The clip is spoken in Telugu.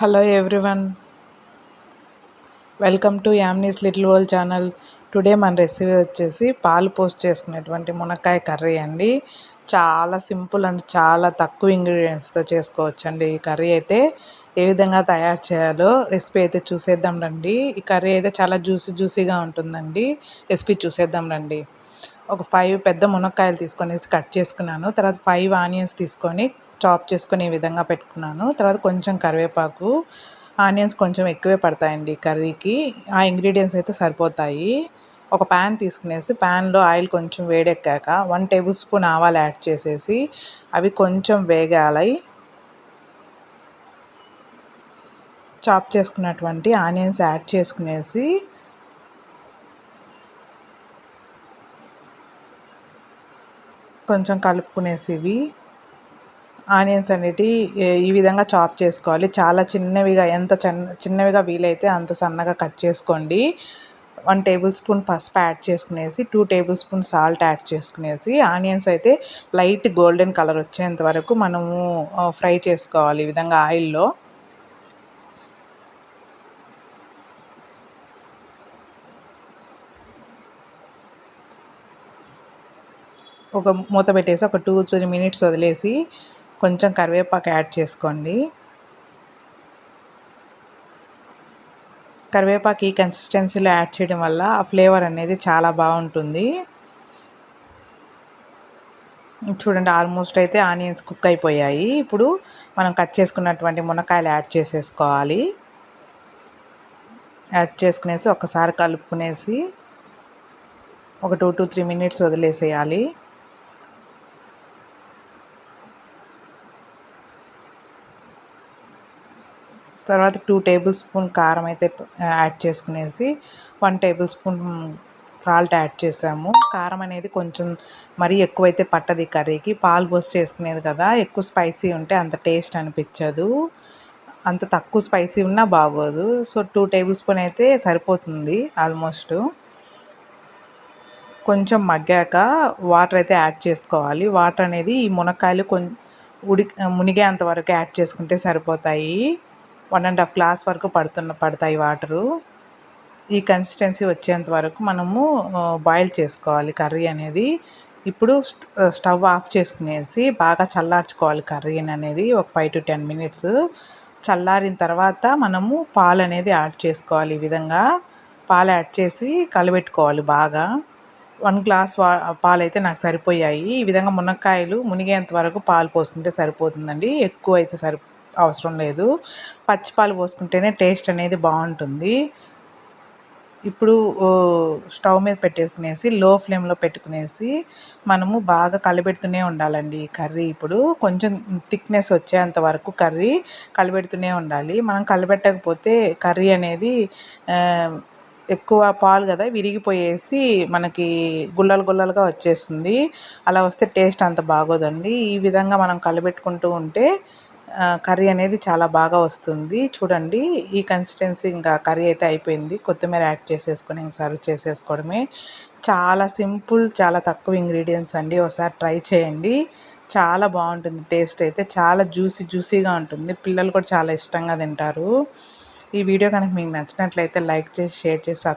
Hello everyone welcome to Yamni's little world channel today మన రెసిపీ వచ్చేసి పాలు పోస్ట్ చేసుకునేటువంటి మునక్కాయ కర్రీ అండి. చాలా సింపుల్ అండ్ చాలా తక్కువ ఇంగ్రీడియంట్స్తో చేసుకోవచ్చు అండి ఈ కర్రీ అయితే ఏ విధంగా తయారు చేయాలో రెసిపీ అయితే చూసేద్దాం రండి. ఈ కర్రీ అయితే చాలా జ్యూసీ జ్యూసీగా ఉంటుందండి. రెసిపీ చూసేద్దాం రండి. ఒక ఫైవ్ పెద్ద మునక్కాయలు తీసుకొని కట్ చేసుకున్నాను. తర్వాత ఫైవ్ ఆనియన్స్ తీసుకొని చాప్ చేసుకునే ఈ విధంగా పెట్టుకున్నాను. తర్వాత కొంచెం కరివేపాకు ఆనియన్స్ కొంచెం ఎక్కువే పడతాయండి కర్రీకి. ఆ ఇంగ్రీడియంట్స్ అయితే సరిపోతాయి. ఒక ప్యాన్ తీసుకునేసి ప్యాన్లో ఆయిల్ కొంచెం వేడెక్కాక వన్ టేబుల్ స్పూన్ ఆవాలు యాడ్ చేసేసి అవి కొంచెం వేగాలి చాప్ చేసుకున్నటువంటి ఆనియన్స్ యాడ్ చేసుకునేసి కొంచెం కలుపుకునేసి ఇవి ఆనియన్స్ అనేటివి ఈ విధంగా చాప్ చేసుకోవాలి. చాలా చిన్నవిగా ఎంత చిన్నవిగా వీలైతే అంత సన్నగా కట్ చేసుకోండి. వన్ టేబుల్ స్పూన్ పసుపు యాడ్ చేసుకునేసి two table spoon salt add చేసుకునేసి ఆనియన్స్ అయితే లైట్ గోల్డెన్ కలర్ వచ్చేంత వరకు మనము ఫ్రై చేసుకోవాలి ఈ విధంగా ఆయిల్లో. ఒక మూత పెట్టేసి ఒక టూ త్రీ మినిట్స్ వదిలేసి కొంచెం కరివేపాకు యాడ్ చేసుకోండి. కరివేపాకు ఈ కన్సిస్టెన్సీలో యాడ్ చేయడం వల్ల ఆ ఫ్లేవర్ అనేది చాలా బాగుంటుంది. చూడండి ఆల్మోస్ట్ అయితే ఆనియన్స్ కుక్ అయిపోయాయి. ఇప్పుడు మనం కట్ చేసుకున్నటువంటి మునక్కాయలు యాడ్ చేసేసుకోవాలి. యాడ్ చేసుకునేసి ఒకసారి కలుపుకునేసి ఒక టూ టు త్రీ మినిట్స్ వదిలేసేయాలి. తర్వాత టూ టేబుల్ స్పూన్ కారం అయితే యాడ్ చేసుకునేసి one table spoon salt add చేసాము. కారం అనేది కొంచెం మరీ ఎక్కువైతే పట్టది కర్రీకి. పాలు పోసి చేసుకునేది కదా ఎక్కువ స్పైసీ ఉంటే అంత టేస్ట్ అనిపించదు. అంత తక్కువ స్పైసీ ఉన్నా బాగోదు. సో టూ టేబుల్ స్పూన్ అయితే సరిపోతుంది ఆల్మోస్ట్. కొంచెం మగ్గాక వాటర్ అయితే యాడ్ చేసుకోవాలి. వాటర్ అనేది ఈ మునక్కాయలు కొంచెం ఉడి మునిగేంత వరకు యాడ్ చేసుకుంటే సరిపోతాయి. వన్ అండ్ హాఫ్ గ్లాస్ వరకు పడుతున్న పడతాయి వాటరు. ఈ కన్సిస్టెన్సీ వచ్చేంత వరకు మనము బాయిల్ చేసుకోవాలి కర్రీ అనేది. ఇప్పుడు స్టవ్ ఆఫ్ చేసుకునేసి బాగా చల్లార్చుకోవాలి కర్రీ అనేది ఒక ఫైవ్ టు టెన్ మినిట్స్. చల్లారిన తర్వాత మనము పాలు అనేది యాడ్ చేసుకోవాలి ఈ విధంగా. పాలు యాడ్ చేసి కలబెట్టుకోవాలి బాగా. వన్ గ్లాస్ వా పాలు అయితే నాకు సరిపోయాయి. ఈ విధంగా మునక్కాయలు మునిగేంత వరకు పాలు పోసుకుంటే సరిపోతుందండి. ఎక్కువ అయితే సరి అవసరం లేదు. పచ్చిపాలు పోసుకుంటేనే టేస్ట్ అనేది బాగుంటుంది. ఇప్పుడు స్టవ్ మీద పెట్టేసుకునేసి లో ఫ్లేమ్లో పెట్టుకునేసి మనము బాగా కలబెడుతూనే ఉండాలండి కర్రీ ఇప్పుడు. కొంచెం థిక్నెస్ వచ్చేంత వరకు కర్రీ కలిపెడుతూనే ఉండాలి. మనం కలబెట్టకపోతే కర్రీ అనేది ఎక్కువ పాలు కదా విరిగిపోయేసి మనకి గుల్లలు గుల్లలుగా వచ్చేస్తుంది. అలా వస్తే టేస్ట్ అంత బాగోదండి. ఈ విధంగా మనం కలబెట్టుకుంటూ ఉంటే కర్రీ అనేది చాలా బాగా వస్తుంది. చూడండి ఈ కన్సిస్టెన్సీ ఇంకా కర్రీ అయితే అయిపోయింది. కొత్తిమీర యాడ్ చేసేసుకొని ఇంక సర్వ్ చేసేసుకోవడమే. చాలా సింపుల్ చాలా తక్కువ ఇంగ్రీడియంట్స్ అండి. ఒకసారి ట్రై చేయండి. చాలా బాగుంటుంది. టేస్ట్ అయితే చాలా జ్యూసీ జ్యూసీగా ఉంటుంది. పిల్లలు కూడా చాలా ఇష్టంగా తింటారు. ఈ వీడియో కనుక మీకు నచ్చినట్లయితే లైక్ చేసి షేర్ చేసి